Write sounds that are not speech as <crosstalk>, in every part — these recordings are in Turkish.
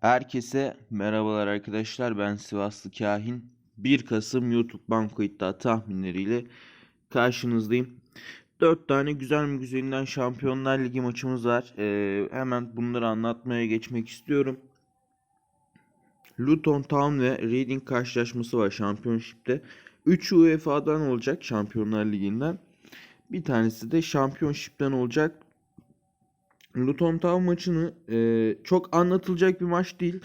Herkese merhabalar arkadaşlar. Ben Sivaslı Kahin. 1 Kasım YouTube Banko iddia tahminleriyle karşınızdayım. 4 tane güzel mi güzelinden Şampiyonlar Ligi maçımız var. Ee, hemen bunları anlatmaya geçmek istiyorum. Luton Town ve Reading karşılaşması var Championship'te. 3 UEFA'dan olacak Şampiyonlar Ligi'nden. Bir tanesi de Championship'ten olacak. Luton Town maçını e, çok anlatılacak bir maç değil.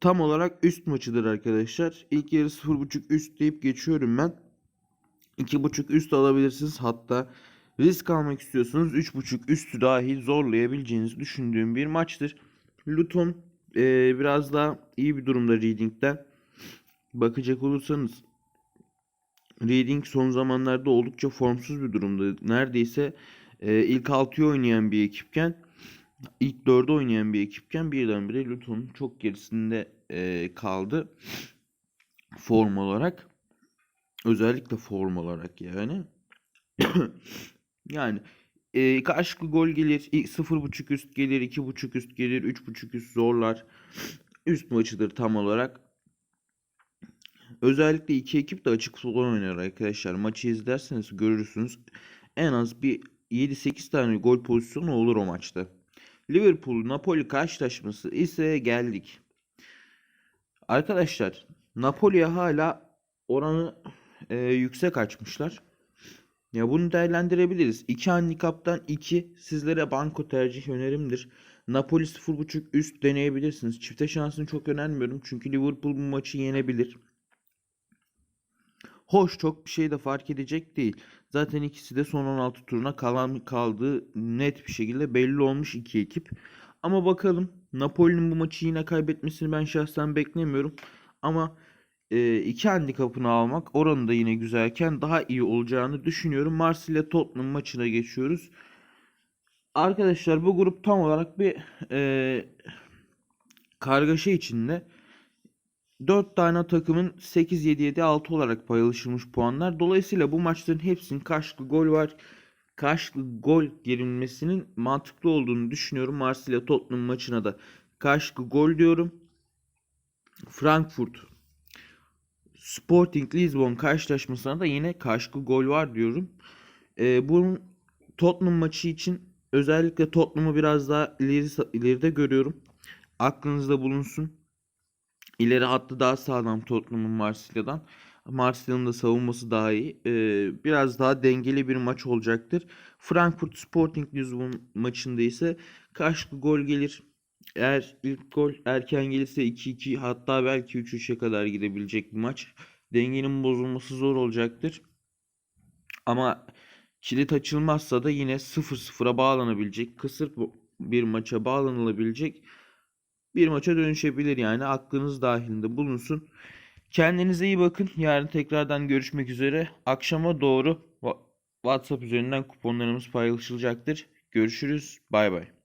Tam olarak üst maçıdır arkadaşlar. İlk yarı 0.5 üst deyip geçiyorum ben. 2.5 üst alabilirsiniz. Hatta risk almak istiyorsanız 3.5 üstü dahi zorlayabileceğinizi düşündüğüm bir maçtır. Luton e, biraz daha iyi bir durumda Reading'den. Bakacak olursanız Reading son zamanlarda oldukça formsuz bir durumda. Neredeyse e, ilk 6'yı oynayan bir ekipken ilk 4'ü oynayan bir ekipken birdenbire Luton'un çok gerisinde e, kaldı form olarak. Özellikle form olarak yani. <coughs> yani e, karşılıklı gol gelir, 0.5 üst gelir, 2.5 üst gelir, 3.5 üst zorlar. Üst maçıdır tam olarak. Özellikle iki ekip de açık futbol oynar arkadaşlar. Maçı izlerseniz görürsünüz. En az bir 7-8 tane gol pozisyonu olur o maçta. Liverpool Napoli karşılaşması ise geldik. Arkadaşlar Napoli'ye hala oranı e, yüksek açmışlar. Ya bunu değerlendirebiliriz. 2 handikaptan 2 sizlere banko tercih önerimdir. Napoli 0.5 üst deneyebilirsiniz. Çifte şansını çok önermiyorum. Çünkü Liverpool bu maçı yenebilir. Hoş çok bir şey de fark edecek değil. Zaten ikisi de son 16 turuna kalan kaldığı net bir şekilde belli olmuş iki ekip. Ama bakalım Napoli'nin bu maçı yine kaybetmesini ben şahsen beklemiyorum. Ama e, iki handikapını almak oranı da yine güzelken daha iyi olacağını düşünüyorum. Marsilya Tottenham maçına geçiyoruz. Arkadaşlar bu grup tam olarak bir e, kargaşa içinde. 4 tane takımın 8-7-7-6 olarak paylaşılmış puanlar. Dolayısıyla bu maçların hepsinin karşılıklı gol var. Karşılıklı gol girilmesinin mantıklı olduğunu düşünüyorum. Marsilya Tottenham maçına da karşılıklı gol diyorum. Frankfurt Sporting Lisbon karşılaşmasına da yine karşılıklı gol var diyorum. Ee, bunun Tottenham maçı için özellikle Tottenham'ı biraz daha ileri, ileride görüyorum. Aklınızda bulunsun. İleri hattı daha sağlam Tottenham'ın Marsilya'dan. Marsilya'nın da savunması daha iyi. Ee, biraz daha dengeli bir maç olacaktır. Frankfurt Sporting Lisbon maçında ise karşılıklı gol gelir. Eğer ilk gol erken gelirse 2-2 hatta belki 3-3'e kadar gidebilecek bir maç. Dengenin bozulması zor olacaktır. Ama kilit açılmazsa da yine 0-0'a bağlanabilecek, kısır bir maça bağlanılabilecek bir maça dönüşebilir yani aklınız dahilinde bulunsun. Kendinize iyi bakın. Yarın tekrardan görüşmek üzere. Akşama doğru WhatsApp üzerinden kuponlarımız paylaşılacaktır. Görüşürüz. Bay bay.